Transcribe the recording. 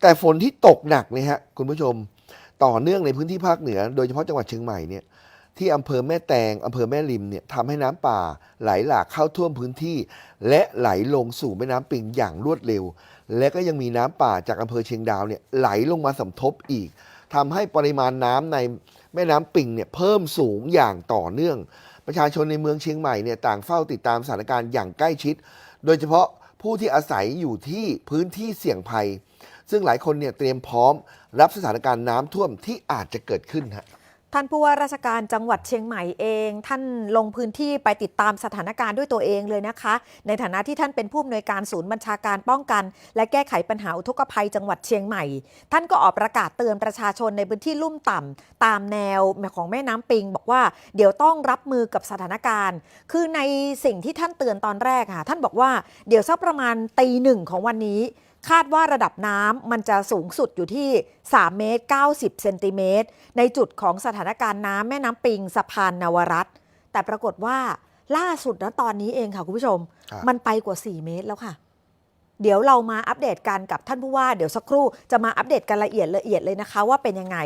แต่ฝนที่ตกหนักเนี่ยฮะคุณผู้ชมต่อเนื่องในพื้นที่ภาคเหนือ โดยเฉพาะจังหวัดเชียงใหม่เนี่ยที่อำเภอแม่แตงอำเภอแม่ริมเนี่ยทำให้น้ำป่าไหลหลากเข้าท่วมพื้นที่ และไหลลงสู่แม่น้ำปิงอย่างรวดเร็ว และก็ยังมีน้ำป่าจากอำเภอเชียงดาวเนี่ยไหลลงมาสมทบอีกทำให้ปริมาณน้ำในแม่น้ำปิงเนี่ยเพิ่มสูงอย่างต่อเนื่อง ประชาชนในเมืองเชียงใหม่เนี่ยต่างเฝ้าติดตามสถานการณ์อย่างใกล้ชิด โดยเฉพาะ ผู้ที่อาศัยอยู่ที่พื้นที่เสี่ยงภัย ซึ่งหลายคนเนี่ยเตรียมพร้อมรับสถานการณ์น้ำท่วมที่อาจจะเกิดขึ้นฮะ ท่านผู้ว่าราชการจังหวัดเชียงใหม่เอง ท่านลงพื้นที่ไปติดตามสถานการณ์ด้วยตัวเองเลยนะคะ ในฐานะที่ท่านเป็นผู้อำนวยการศูนย์บัญชาการป้องกัน และแก้ไขปัญหาอุทกภัยจังหวัดเชียงใหม่ ท่านก็ออกประกาศเตือนประชาชนในพื้นที่ลุ่มต่ำตามแนวของแม่น้ำปิง บอกว่าเดี๋ยวต้องรับมือกับสถานการณ์ คือในสิ่งที่ท่านเตือนตอนแรกค่ะท่านบอกว่าเดี๋ยวสักประมาณตีหนึ่งของวันนี้ คาดว่าระดับน้ำมันจะสูงสุดอยู่ที่ 3 เมตร 90 เซนติเมตร ในจุดของสถานการณ์น้ำแม่น้ำปิงสะพานนวรัตน์แต่ปรากฏว่าล่าสุดนะตอนนี้เองค่ะคุณผู้ชมครับมันไปกว่า 4 เมตรแล้วค่ะ เดี๋ยวเรามาอัปเดตกันกับท่านผู้ว่า เดี๋ยวสักครู่จะมาอัปเดตกันละเอียดละเอียดเลยนะคะ ว่าเป็นยังไง